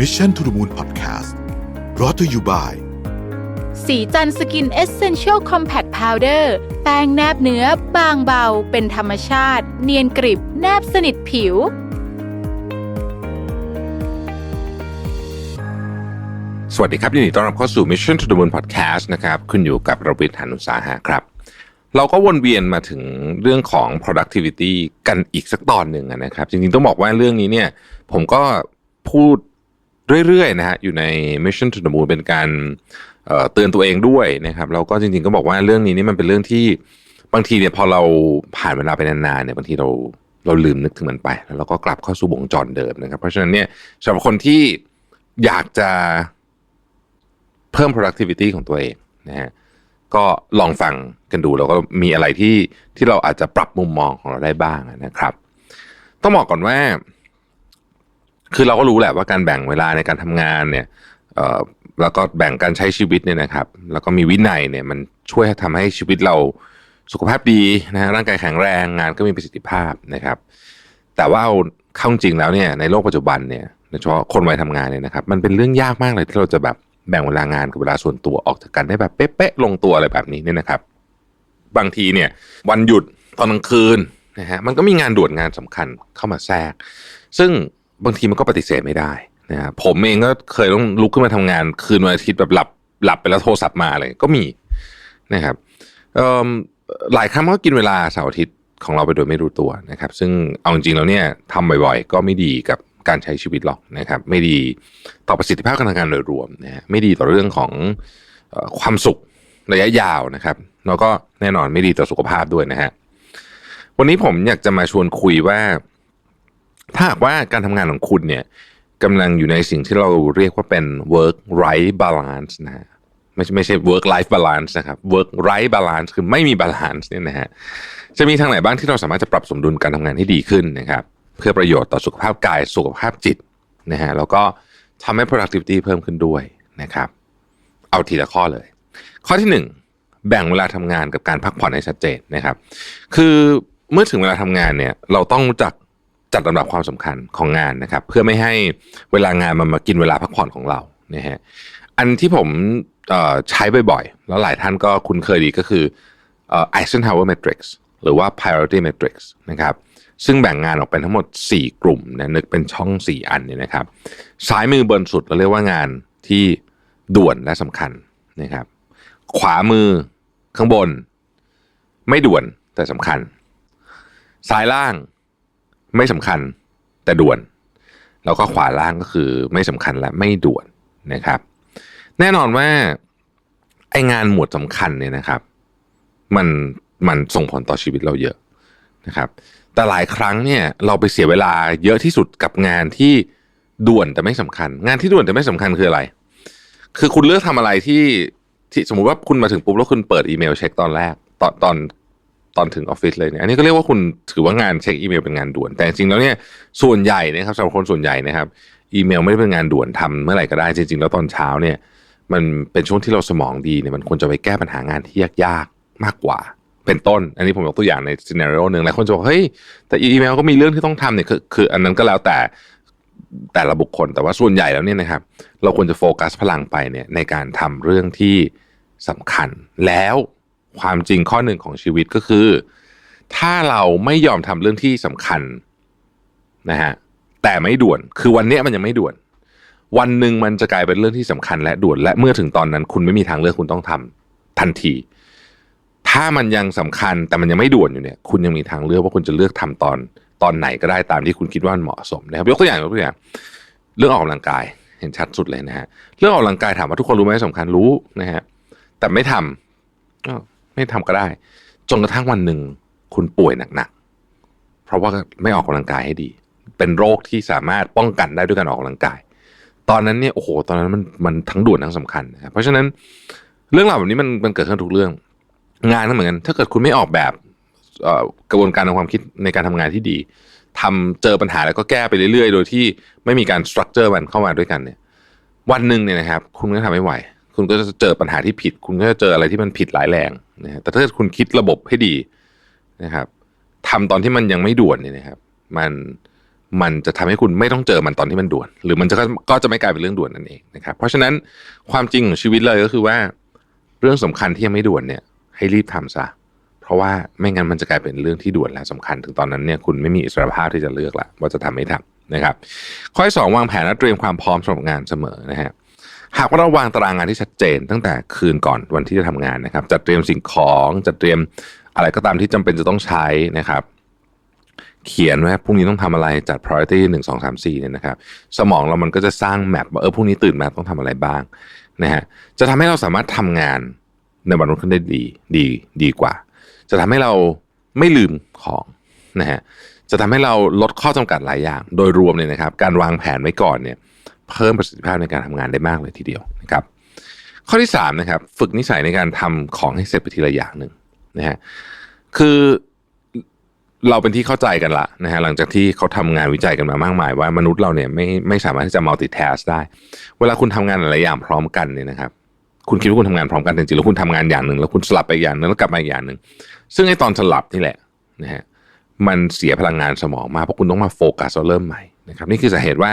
Mission to the Moon Podcast brought to you by สีจันสกินเอเซนเชียลคอมแพคพาวเดอร์แป้งแนบเนื้อบางเบา เป็นธรรมชาติ เนียนกริบ แนบสนิทผิว สวัสดีครับ ยินดีต้อนรับเข้าสู่ Mission to the Moon Podcast นะครับคุณอยู่กับระวิทย์หานุสาหะครับ เราก็วนเวียนมาถึงเรื่องของ productivity กันอีกสักตอนหนึ่งนะครับ จริงๆ ต้องบอกว่าเรื่องนี้เนี่ย ผมก็พูด เรื่อยๆนะฮะอยู่ใน Mission to the Moon เป็นการเอ่อเตือนตัวเองด้วยนะครับแล้วก็จริงๆก็บอกว่าเรื่องนี้นี่มันเป็นเรื่องที่บางทีเนี่ยพอเราผ่านเวลาไปนานๆเนี่ยบางทีเราเราลืมนึกถึงมันไป แล้วเราก็กลับเข้าสู่วงจรเดิมนะครับ เพราะฉะนั้นเนี่ยสำหรับคนที่อยากจะเพิ่ม productivity ของตัวเองนะฮะก็ลองฟังกันดูแล้วก็มีอะไรที่ที่เราอาจจะปรับมุมมองของเราได้บ้างนะครับ ต้องบอกก่อนว่า คือเราก็รู้แหละว่าการแบ่งเวลาในการทำงานเนี่ยแล้วก็แบ่งการใช้ชีวิตเนี่ยนะครับ แล้วก็มีวินัยเนี่ยมันช่วยทำให้ชีวิตเราสุขภาพดีนะฮะร่างกายแข็งแรงงานก็มีประสิทธิภาพนะครับ แต่ว่าเอาเข้าจริงแล้วเนี่ยในโลกปัจจุบันเนี่ยโดยเฉพาะคนวัยทำงานเนี่ยนะครับ มันเป็นเรื่องยากมากเลยที่เราจะแบบแบ่งเวลางานกับเวลาส่วนตัวออกจากกันได้แบบเป๊ะๆลงตัวอะไรแบบนี้เนี่ยนะครับ บางทีเนี่ยวันหยุดตอนกลางคืนนะฮะมันก็มีงานด่วนงานสำคัญเข้ามาแทรก ซึ่ง บางทีมันก็ปฏิเสธไม่ได้นะผมเองก็เคยต้องลุกขึ้นมาทำงานคืนวันอาทิตย์แบบหลับหลับไปแล้วโทรศัพท์มาเลยก็มีนะครับหลายครั้งมันก็กินเวลาเสาร์อาทิตย์ของเราไปโดยไม่รู้ตัวนะครับ ซึ่งเอาจริงๆแล้วเนี่ยทำบ่อยๆ ก็ไม่ดีกับการใช้ชีวิตหรอกนะครับ ไม่ดีต่อประสิทธิภาพการทำงานโดยรวมนะฮะไม่ดีต่อเรื่องของอความสุขระยะยาวนะครับ แล้วก็แน่นอนไม่ดีต่อสุขภาพด้วยนะฮะวันนี้ผมอยากจะมาชวนคุยว่า ถ้าหากว่าการทำงานของคุณเนี่ยกำลังอยู่ในสิ่งที่เราเรียกว่าเป็น work right balance นะฮะไม่ใช่ไม่ใช่ work life balance นะครับ work right balance คือไม่มี balance เนี่ยนะฮะจะมีทางไหนบ้างที่เราสามารถจะปรับสมดุลการทำงานให้ดีขึ้นนะครับ เพื่อประโยชน์ต่อสุขภาพกายสุขภาพจิตนะฮะแล้วก็ทำให้ productivity เพิ่มขึ้นด้วยนะครับ เอาทีละข้อเลย ข้อที่หนึ่งแบ่งเวลาทำงานกับการพักผ่อนให้ชัดเจนนะครับ คือเมื่อถึงเวลาทำงานเนี่ย เราต้องรู้จัก จัดลำดับความสำคัญของงานนะครับ เพื่อไม่ให้เวลางานมันมากินเวลาพักผ่อนของเรานะฮะอันที่ผมใช้บ่อยๆ แล้วหลายท่านก็คุ้นเคยดีก็คือเอ่อ Eisenhower Matrix หรือว่า Priority Matrix นะครับซึ่งแบ่งงานออกเป็นทั้งหมด 4 กลุ่มนะนึกเป็นช่อง 4 อันเนี่ยนะครับซ้ายมือบนสุดเราเรียกว่างานที่ด่วนและสำคัญนะครับ ขวามือข้างบน ไม่ด่วนแต่สำคัญ ซ้ายล่าง ไม่สำคัญแต่ด่วน แล้วก็ขวาล่างก็คือไม่สำคัญและไม่ด่วนนะครับ แน่นอนว่าไองานหมวดสำคัญเนี่ยนะครับ มันมันส่งผลต่อชีวิตเราเยอะนะครับ แต่หลายครั้งเนี่ยเราไปเสียเวลาเยอะที่สุดกับงานที่ด่วนแต่ไม่สำคัญ งานที่ด่วนแต่ไม่สำคัญคืออะไร คือคุณเลือกทำอะไรที่ที่สมมุติว่าคุณมาถึงปุ๊บแล้วคุณเปิดอีเมลเช็คตอนแรก ตอนตอน ตอนถึงออฟฟิศเลยเนี่ยอันนี้ก็เรียกว่าคุณถือว่างานเช็คอีเมลเป็นงานด่วน แต่จริงแล้วเนี่ยส่วนใหญ่นะครับสำหรับคนส่วนใหญ่นะครับ อีเมลไม่ได้เป็นงานด่วนทำเมื่อไหร่ก็ได้จริง ๆ แล้วตอนเช้าเนี่ย มันเป็นช่วงที่เราสมองดีเนี่ยมันควรจะไปแก้ปัญหางานที่ยากๆมากกว่า เป็นต้น อันนี้ผมยกตัวอย่างในซีนารีโอหนึ่งหลายคนจะบอกเฮ้ยแต่อีเมลก็มีเรื่องที่ต้องทำเนี่ยคือคืออันนั้นก็แล้วแต่แต่ละบุคคลแต่ว่าส่วนใหญ่แล้วเนี่ยนะครับ เราควรจะโฟกัสพลังไปเนี่ยในการทำเรื่องที่สำคัญแล้ว ความจริงข้อหนึ่งของชีวิตก็คือ ถ้าเราไม่ยอมทำเรื่องที่สำคัญนะฮะแต่ไม่ด่วน คือวันนี้มันยังไม่ด่วน วันหนึ่งมันจะกลายเป็นเรื่องที่สำคัญและด่วน และเมื่อถึงตอนนั้น คุณไม่มีทางเลือกคุณต้องทำทันที ถ้ามันยังสำคัญแต่มันยังไม่ด่วนอยู่เนี่ย คุณยังมีทางเลือกว่าคุณจะเลือกทำตอนตอนไหนก็ได้ตามที่คุณคิดว่ามันเหมาะสมนะครับ ยกตัวอย่างยกตัวอย่างเรื่องออกกำลังกายเห็นชัดสุดเลยนะฮะเรื่องออกกำลังกายถามว่าทุกคนรู้ไหมสำคัญรู้นะฮะแต่ไม่ทำก็ ไม่ทำก็ได้ จนกระทั่งวันหนึ่งคุณป่วยหนักๆ เพราะว่าไม่ออกกำลังกายให้ดี เป็นโรคที่สามารถป้องกันได้ด้วยการออกกำลังกาย ตอนนั้นเนี่ยโอ้โห ตอนนั้นมันมันทั้งด่วนทั้งสำคัญนะครับเพราะฉะนั้นเรื่องราวแบบนี้มันมันเกิดขึ้นทุกเรื่อง งานก็เหมือนกัน ถ้าเกิดคุณไม่ออกแบบกระบวนการทางความคิดในการทำงานที่ดีทำเจอปัญหาแล้วก็แก้ไปเรื่อยๆ โดยที่ไม่มีการสตรัคเจอร์มันเข้ามาด้วยกันเนี่ย วันหนึ่งเนี่ยนะครับ คุณก็ทำไม่ไหว คุณก็จะเจอปัญหาที่ผิด คุณก็จะเจออะไรที่มันผิดหลายแรง นะฮะแต่ถ้าเกิดคุณคิดระบบให้ดีนะครับทำตอนที่มันยังไม่ด่วนเนี่ยนะครับ มันมันจะทำให้คุณไม่ต้องเจอมันตอนที่มันด่วน หรือมันจะก็จะไม่กลายเป็นเรื่องด่วนนั่นเองนะครับ เพราะฉะนั้นความจริงของชีวิตเลยก็คือว่า เรื่องสำคัญที่ยังไม่ด่วนเนี่ย ให้รีบทำซะเพราะว่าไม่งั้นมันจะกลายเป็นเรื่องที่ด่วนและสำคัญถึงตอนนั้นเนี่ยคุณไม่มีอิสรภาพที่จะเลือกละว่าจะทำไม่ทำนะครับ ข้อที่สองวางแผนและเตรียมความพร้อมสำหรับงานเสมอนะฮะ หากว่าเราวางตารางงานที่ชัดเจน ตั้งแต่คืนก่อนวันที่จะทำงานนะครับ จัดเตรียมสิ่งของจัดเตรียมอะไรก็ตามที่จำเป็นจะต้องใช้นะครับ เขียนว่าพรุ่งนี้ต้องทำอะไรจัด priority หนึ่งสองสามสี่เนี่ยนะครับ สมองเรามันก็จะสร้างแมปว่าเออพรุ่งนี้ตื่นมาต้องทำอะไรบ้างนะฮะจะทำให้เราสามารถทำงานในวันรุ่งขึ้นได้ดีดีดีกว่า จะทำให้เราไม่ลืมของนะฮะจะทำให้เราลดข้อจำกัดหลายอย่าง โดยรวมเนี่ยนะครับ การวางแผนไว้ก่อนเนี่ย เพิ่มประสิทธิภาพในการทำงานได้มากเลยทีเดียวนะครับ ข้อที่สามนะครับฝึกนิสัยในการทำของให้เสร็จไปทีละอย่างหนึ่งนะฮะคือเราเป็นที่เข้าใจกันละนะฮะหลังจากที่เขาทำงานวิจัยกันมามากมาย ว่ามนุษย์เราเนี่ยไม่ไม่สามารถที่จะ multitask ได้ เวลาคุณทำงานหลายอย่างพร้อมกันเนี่ยนะครับคุณคิดว่าคุณทำงานพร้อมกันจริงๆแล้วคุณทำงานอย่างหนึ่งแล้วคุณสลับไปอย่างหนึ่งแล้วกลับมาอีกอย่างหนึ่งซึ่งไอ้ตอนสลับนี่แหละนะฮะมันเสียพลังงานสมองมาเพราะคุณต้องมาโฟกัสแล้วเริ่มใหม่นะครับนี่คือสาเหตุว่า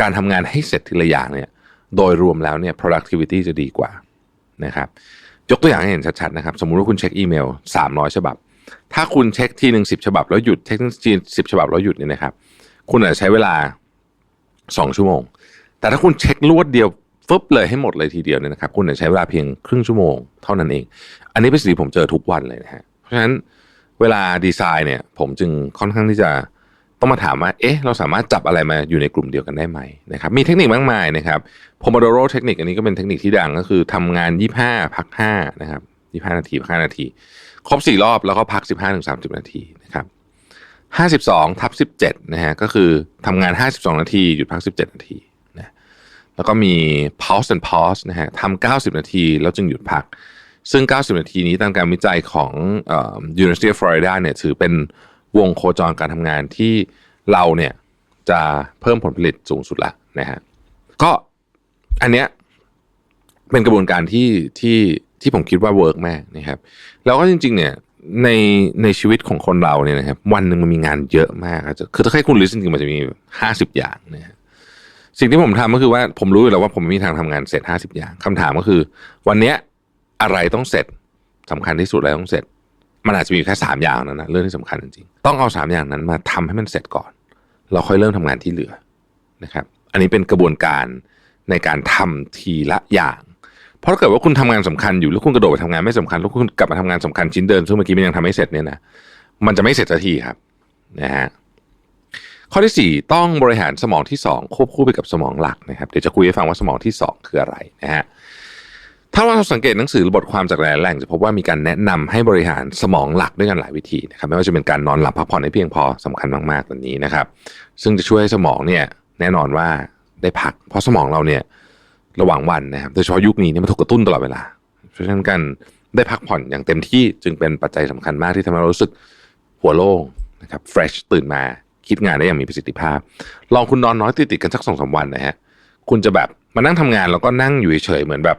การทำงานให้เสร็จทีละอย่างเนี่ยโดยรวมแล้วเนี่ย productivity จะดีกว่านะครับยกตัวอย่างให้เห็นชัดๆนะครับ สมมุติว่าคุณเช็คอีเมล 300 ฉบับ ถ้าคุณเช็คทีหนึ่งสิบฉบับแล้วหยุดเช็คทีสิบฉบับแล้วหยุดเนี่ยนะครับ คุณอาจจะใช้เวลา 2 ชั่วโมง แต่ถ้าคุณเช็ครวดเดียวฟึบเลยให้หมดเลยทีเดียวเนี่ยนะครับ คุณอาจจะใช้เวลาเพียงครึ่งชั่วโมงเท่านั้นเอง อันนี้เป็นสิ่งที่ผมเจอทุกวันเลยนะฮะเพราะฉะนั้นเวลาดีไซน์เนี่ย ผมจึงค่อนข้างที่จะ ต้องมาถามว่า เอ๊ะ เราสามารถจับอะไรมาอยู่ในกลุ่มเดียวกันได้ไหมนะครับ มีเทคนิคมากมายนะครับ Pomodoro เทคนิคอันนี้ก็เป็นเทคนิคที่ดังก็คือทำงาน 25 พัก 5 นะครับ 25 นาทีพัก5นาที ครบ 4 รอบแล้วก็พัก 15ถึง30 นาทีนะครับ52ทับ17นะฮะก็คือทำงาน 52 นาที หยุดพัก 17 นาทีนะแล้วก็มี pause and pause นะฮะทำ90 นาทีแล้วจึงหยุดพัก ซึ่ง 90 นาทีนี้ตามการวิจัยของอ่อ University of Florida เนี่ยถือเป็น วงโคจรการทำงานที่เราเนี่ยจะเพิ่มผลผลิตสูงสุดละนะฮะก็อันเนี้ยเป็นกระบวนการที่ที่ที่ผมคิดว่าเวิร์กมากนะครับ แล้วก็จริง ๆ เนี่ยในในชีวิตของคนเราเนี่ยนะครับ วันหนึ่งมันมีงานเยอะมากครับคือถ้าให้คุณลิสต์จริงๆมันจะมีห้าสิบอย่างนะฮะสิ่งที่ผมทำก็คือว่าผมรู้อยู่แล้วว่าผมม่มีทางทำงานเสร็จห้าสิบอย่างคำถามก็คือ วันเนี้ยอะไรต้องเสร็จสำคัญที่สุดอะไรต้องเสร็จ มันอาจจะมีแค่สามอย่างนั้นนะเรื่องที่สำคัญจริงๆต้องเอาสามอย่างนั้นมาทำให้มันเสร็จก่อน เราค่อยเริ่มทำงานที่เหลือนะครับ อันนี้เป็นกระบวนการในการทำทีละอย่าง เพราะถ้าเกิดว่าคุณทำงานสำคัญอยู่แล้วคุณกระโดดไปทำงานไม่สำคัญแล้วคุณกลับมาทำงานสำคัญชิ้นเดิมซึ่งเมื่อกี้มันยังทำไม่เสร็จเนี่ยนะมันจะไม่เสร็จสักทีครับนะฮะข้อที่สี่ต้องบริหารสมองที่สองควบคู่ไปกับสมองหลักนะครับเดี๋ยวจะคุยให้ฟังว่าสมองที่สองคืออะไรนะฮะ ถ้าเราสังเกตหนังสือหรือบทความจากหลายแหล่งจะพบว่ามีการแนะนำให้บริหารสมองหลักด้วยกันหลายวิธีนะครับไม่ว่าจะเป็นการนอนหลับพักผ่อนให้เพียงพอสำคัญมากๆแบบนี้นะครับ ซึ่งจะช่วยให้สมองเนี่ยแน่นอนว่าได้พัก เพราะสมองเราเนี่ยระหว่างวันนะครับโดยเฉพาะยุคนี้เนี่ยมันถูกกระตุ้นตลอดเวลา เพราะฉะนั้นการได้พักผ่อนอย่างเต็มที่จึงเป็นปัจจัยสำคัญมากที่ทำให้เรารู้สึกหัวโล่งนะครับ fresh ตื่นมาคิดงานได้อย่างมีประสิทธิภาพ ลองคุณนอนน้อยติดๆกันสักสองสามวันนะฮะคุณจะแบบมานั่งทำงานแล้วก็นั่งอยู่เฉยเหมือนแบบ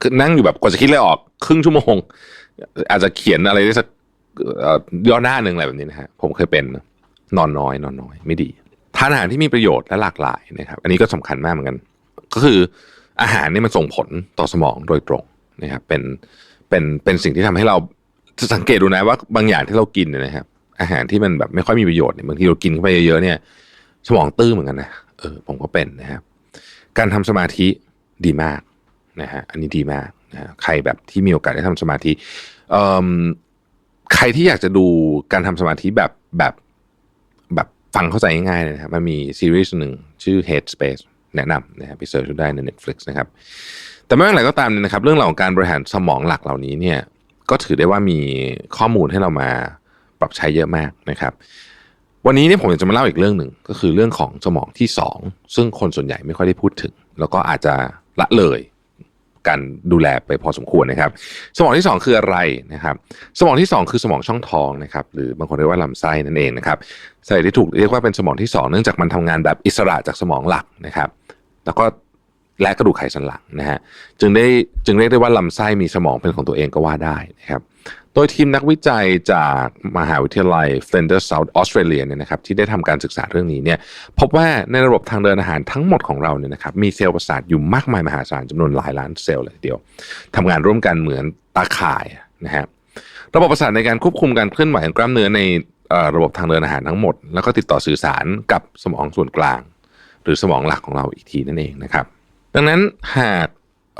คือนั่งอยู่แบบกว่าจะคิดอะไรออก ครึ่งชั่วโมง อาจจะเขียนอะไรได้สักย่อหน้าหนึ่งอะไรแบบนี้นะฮะผมเคยเป็นนอนน้อย นอนน้อย ไม่ดีทานอาหารที่มีประโยชน์และหลากหลายนะครับ อันนี้ก็สำคัญมากเหมือนกัน ก็คืออาหารนี่มันส่งผลต่อสมองโดยตรงนะครับ เป็นเป็นเป็นสิ่งที่ทำให้เราจะสังเกตดูนะว่าบางอย่างที่เรากินเนี่ยนะครับ อาหารที่มันแบบไม่ค่อยมีประโยชน์เนี่ยบางทีเรากินเข้าไปเยอะๆเนี่ย สมองตื้อเหมือนกันนะเออผมก็เป็นนะครับ การทำสมาธิดีมาก นะฮะอันนี้ดีมากนะฮะใครแบบที่มีโอกาสได้ทำสมาธิเอ่อใครที่อยากจะดูการทำสมาธิแบบแบบแบบฟังเข้าใจง่ายๆนะครับมันมีซีรีส์หนึ่งชื่อ Headspace แนะนำนะครับไปเสิร์ชได้ใน Netflix นะครับ แต่ไม่ว่าอะไรก็ตามเนี่ยนะครับ เรื่องราวของการบริหารสมองหลักเหล่านี้เนี่ยก็ถือได้ว่ามีข้อมูลให้เรามาปรับใช้เยอะมากนะครับ วันนี้เนี่ยผมอยากจะมาเล่าอีกเรื่องหนึ่งก็คือเรื่องของสมองที่สองซึ่งคนส่วนใหญ่ไม่ค่อยได้พูดถึง แล้วก็อาจจะละเลย การดูแลไปพอสมควรนะครับ สมองที่สองคืออะไรนะครับ สมองที่สองคือสมองช่องท้องนะครับหรือบางคนเรียกว่าลำไส้นั่นเองนะครับสาเหตุที่ถูกเรียกว่าเป็นสมองที่สองเนื่องจากมันทำงานแบบอิสระจากสมองหลักนะครับ แล้วก็และกระดูกไขสันหลังนะฮะจึงได้จึงเรียกได้ว่าลำไส้มีสมองเป็นของตัวเองก็ว่าได้นะครับ โดยทีมนักวิจัยจากมหาวิทยาลัย Flinders South Australia เนี่ยนะครับที่ได้ทำการศึกษาเรื่องนี้เนี่ยพบว่าในระบบทางเดินอาหารทั้งหมดของเราเนี่ยนะครับมีเซลล์ประสาทอยู่มากมายมหาศาลจำนวนหลายล้านเซลล์เลยทีเดียวทำงานร่วมกันเหมือนตาข่ายนะฮะระบบประสาทในการควบคุมการเคลื่อนไหวของกล้ามเนื้อในระบบทางเดินอาหารทั้งหมด แล้วก็ติดต่อสื่อสารกับสมองส่วนกลาง หรือสมองหลักของเราอีกทีนั่นเองนะครับดังนั้นหาก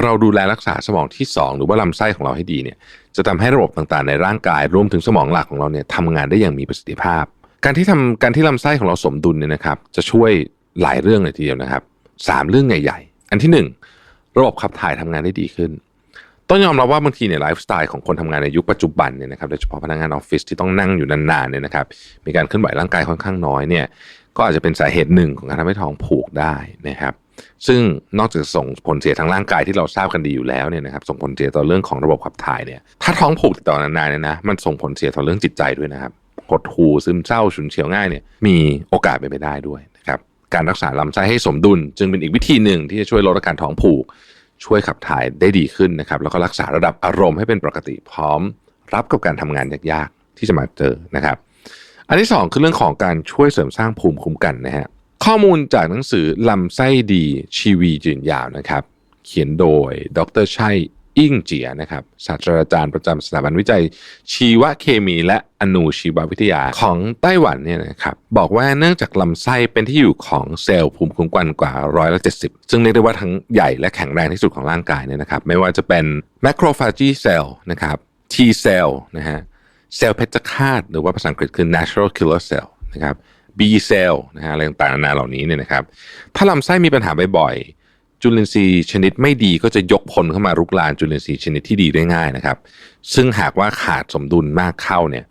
เราดูแลรักษาสมองที่ 2 หรือว่าลำไส้ของเราให้ดีเนี่ยจะทำให้ระบบต่างๆ ในร่างกายรวมถึงสมองหลักของเราเนี่ยทำงานได้อย่างมีประสิทธิภาพ การที่ทำการที่ลำไส้ของเราสมดุลเนี่ยนะครับ จะช่วยหลายเรื่องเลยทีเดียวนะครับสามเรื่องใหญ่ๆ อันที่หนึ่งระบบขับถ่ายทำงานได้ดีขึ้น ต้องยอมรับว่าบางทีเนี่ยไลฟ์สไตล์ของคนทำงานในยุคปัจจุบันเนี่ยนะครับโดยเฉพาะพนักงานออฟฟิศที่ต้องนั่งอยู่นานๆเนี่ยนะครับมีการเคลื่อนไหวร่างกายค่อนข้างน้อยเนี่ยก็อาจจะเป็นสาเหตุหนึ่งของการทำให้ท้องผูกได้นะครับ ซึ่งนอกจากส่งผลเสียทางร่างกายที่เราทราบกันดีอยู่แล้วเนี่ยนะครับส่งผลเสียต่อเรื่องของระบบขับถ่ายเนี่ยถ้าท้องผูกติดต่อนานๆเนี่ยนะมันส่งผลเสียต่อเรื่องจิตใจด้วยนะครับหดหูซึมเศร้าฉุนเฉียวง่ายเนี่ยมีโอกาสเป็นไปได้ด้วยนะครับการรักษาลำไส้ให้สมดุล จึงเป็นอีกวิธีหนึ่งที่จะช่วยลดอาการท้องผูก ช่วยขับถ่ายได้ดีขึ้นนะครับแล้วก็รักษาระดับอารมณ์ให้เป็นปกติพร้อม รับกับการทำงานยากๆที่จะมาเจอนะครับ อันที่สองคือเรื่องของการช่วยเสริมสร้างภูมิคุ้มกันนะฮะ ข้อมูลจากหนังสือลำไส้ดีชีวียืนยาวนะครับ เขียนโดยดรชัยอิ่งเจียนะครับศาสตราจารย์ประจำสถาบันวิจัย ชีวเคมีและอนุชีววิทยาของไต้หวันเนี่ยนะครับบอกว่าเนื่องจากลำไส้เป็นที่อยู่ของเซลล์ภูมิคุ้มกันกว่าร้อยละเจ็ดสิบซึ่งเรียกได้ว่าทั้งใหญ่และแข็งแรงที่สุดของร่างกายเนี่ยนะครับ ไม่ว่าจะเป็น macrophagy cell นะครับ T cell นะฮะเซลล์เพชฌฆาตหรือว่าภาษาอังกฤษคือ natural killer cell นะครับ B cell นะฮะอะไรต่างๆนานาเหล่านี้เนี่ยนะครับ ถ้าลำไส้มีปัญหาบ่อยๆ จุลินทรีย์ชนิดไม่ดีก็จะยกพลเข้ามารุกรานจุลินทรีย์ชนิดที่ดีได้ง่ายนะครับ ซึ่งหากว่าขาดสมดุลมากเข้าเนี่ย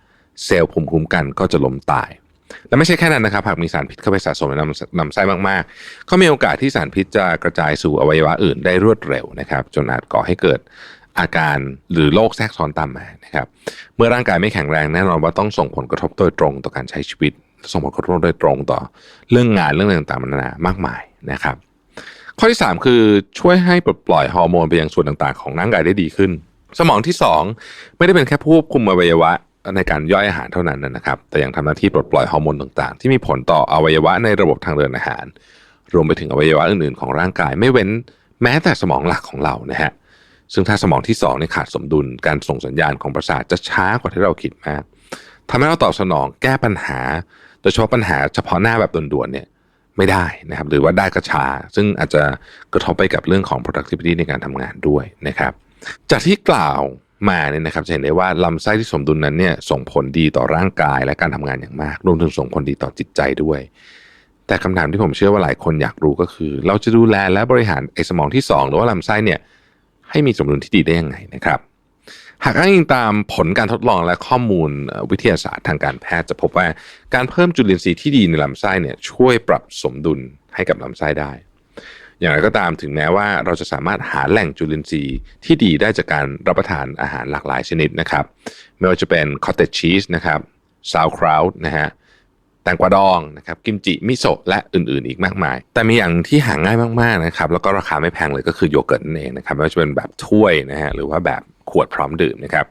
เซลล์ภูมิคุ้มกันก็จะล้มตาย และไม่ใช่แค่นั้นนะครับหากมีสารพิษเข้าไปสะสมในลำลำไส้มากๆ ก็มีโอกาสที่สารพิษจะกระจายสู่อวัยวะอื่นได้รวดเร็วนะครับ จนอาจก่อให้เกิดอาการหรือโรคแทรกซ้อนตามมานะครับ เมื่อร่างกายไม่แข็งแรงแน่นอนว่าต้องส่งผลกระทบโดยตรงต่อการใช้ชีวิต ส่งผลกระทบโดยตรงต่อเรื่องงานเรื่องต่างๆนานามากมายนะครับ ข้อที่ 3 คือช่วยให้ปลดปล่อยฮอร์โมนไปยังส่วนต่างๆ ของร่างกายได้ดีขึ้น สมองที่ 2 ไม่ได้เป็นแค่ผู้ควบคุมอวัยวะในการย่อยอาหารเท่านั้นนะครับ แต่ยังทำหน้าที่ปลดปล่อยฮอร์โมนต่างๆ ที่มีผลต่ออวัยวะในระบบทางเดินอาหาร รวมไปถึงอวัยวะอื่นๆ ของร่างกาย ไม่เว้นแม้แต่สมองหลักของเรานะฮะซึ่งถ้าสมองที่2เนี่ยขาดสมดุลการส่งสัญญาณของประสาทจะช้ากว่าที่เราคิดมากทำให้เราตอบสนองแก้ปัญหา โดยเฉพาะปัญหาเฉพาะหน้าแบบด่วนๆเนี่ยไม่ได้นะครับ หรือว่าได้ก็ช้าซึ่งอาจจะกระทบไปกับเรื่องของ productivity ในการทำงานด้วยนะครับ จากที่กล่าวมาเนี่ยนะครับจะเห็นได้ว่าลำไส้ที่สมดุลนั้นเนี่ยส่งผลดีต่อร่างกายและการทำงานอย่างมาก รวมถึงส่งผลดีต่อจิตใจด้วย แต่คำถามที่ผมเชื่อว่าหลายคนอยากรู้ก็คือ เราจะดูแลและบริหารไอ้สมองที่สองหรือว่าลำไส้เนี่ยให้มีสมดุลที่ดีได้ยังไงนะครับ หากอ้างอิงตามผลการทดลองและข้อมูลวิทยาศาสตร์ทางการแพทย์จะพบว่าการเพิ่มจุลินทรีย์ที่ดีในลำไส้เนี่ยช่วยปรับสมดุลให้กับลำไส้ได้ อย่างไรก็ตามถึงแม้ว่าเราจะสามารถหาแหล่งจุลินทรีย์ที่ดีได้จากการรับประทานอาหารหลากหลายชนิดนะครับ ไม่ว่าจะเป็น cottage cheese นะครับ sauerkraut นะฮะแตงกวาดองนะครับกิมจิมิโซะและอื่นๆ อีกมากมาย แต่มีอย่างที่หาง่ายมากๆนะครับแล้วก็ราคาไม่แพงเลยก็คือโยเกิร์ตนั่นเองนะครับไม่ว่าจะเป็นแบบถ้วยนะฮะหรือว่าแบบ ขวดพร้อมดื่มนะครับ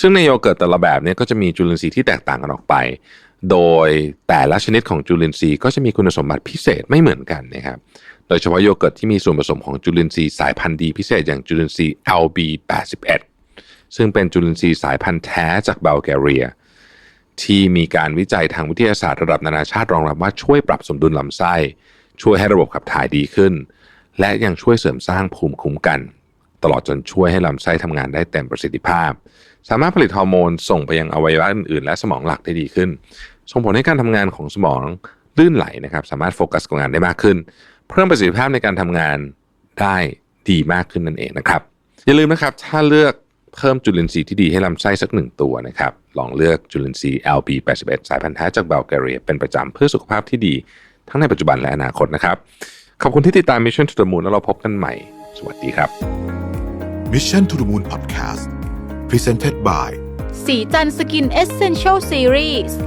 ซึ่งในโยเกิร์ตแต่ละแบบเนี้ก็จะมีจุลินทรีย์ที่แตกต่างกันออกไป โดยแต่ละชนิดของจุลินทรีย์ก็จะมีคุณสมบัติพิเศษไม่เหมือนกันนะครับโดยเฉพาะโยเกิร์ตที่มีส่วนผสมของจุลินทรีย์สายพันธุ์ดีพิเศษอย่างจุลินทรีย์ LB81 ซึ่งเป็นจุลินทรีย์สายพันธุ์แท้จากบัลแกเรีย ที่มีการวิจัยทางวิทยาศาสตร์ระดับนานาชาติรองรับว่าช่วยปรับสมดุลลำไส้ ช่วยให้ระบบขับถ่ายดีขึ้น และยังช่วยเสริมสร้างภูมิคุ้มกัน ตลอดจนช่วยให้ลำไส้ทำงานได้เต็มประสิทธิภาพ สามารถผลิตฮอร์โมนส่งไปยังอวัยวะอื่นๆ และสมองหลักได้ดีขึ้น ส่งผลให้การทำงานของสมองลื่นไหลนะครับ สามารถโฟกัสกับงานได้มากขึ้น เพิ่มประสิทธิภาพในการทำงานได้ดีมากขึ้นนั่นเองนะครับ อย่าลืมนะครับ ถ้าเลือกเพิ่มจุลินทรีย์ที่ดีให้ลำไส้สักหนึ่งตัวนะครับ ลองเลือกจุลินทรีย์ LB81 สายพันธุ์แท้จากบัลแกเรียเป็นประจำเพื่อสุขภาพที่ดี ทั้งในปัจจุบันและอนาคตนะครับ ขอบคุณที่ติดตาม Mission to the Moon แล้วเราพบกันใหม่ สวัสดีครับ Mission to the Moon Podcast Presented by สีจันสกินเอเซนเช l ลซีรีส์